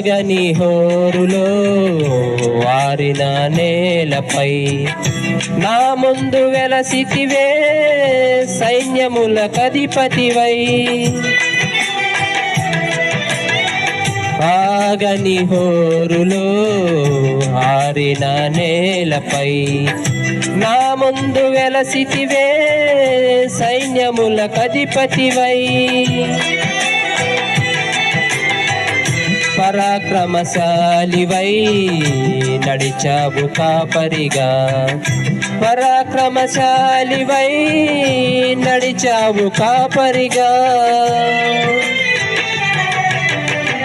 ఆగని హోరులో వారిన నేలపై. నా ముందు వెలసితివే సైన్యముల కధిపతివై. ఆగని హోరులో ఆరిన నేలపై. నా ముందు వెలసితివే సైన్యముల కధిపతివై. పరాక్రమశాలివై నడిచావు కాపరిగా. పరాక్రమశాలివై నడిచావు కాపరిగా.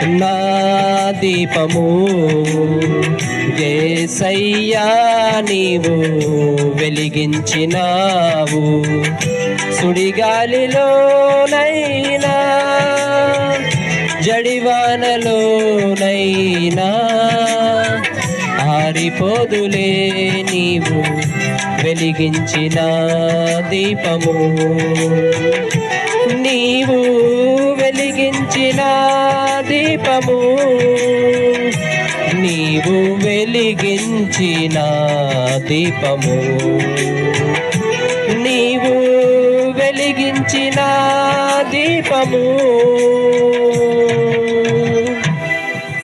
నా దీపము ఏసయ్యా నీవు వెలిగించినావు. సుడిగాలిలోనైనా నైనా ఆరిపోదులే నీవు వెలిగించిన దీపము. నీవు వెలిగించిన దీపము. నీవు వెలిగించిన దీపము. నీవు వెలిగించిన దీపము.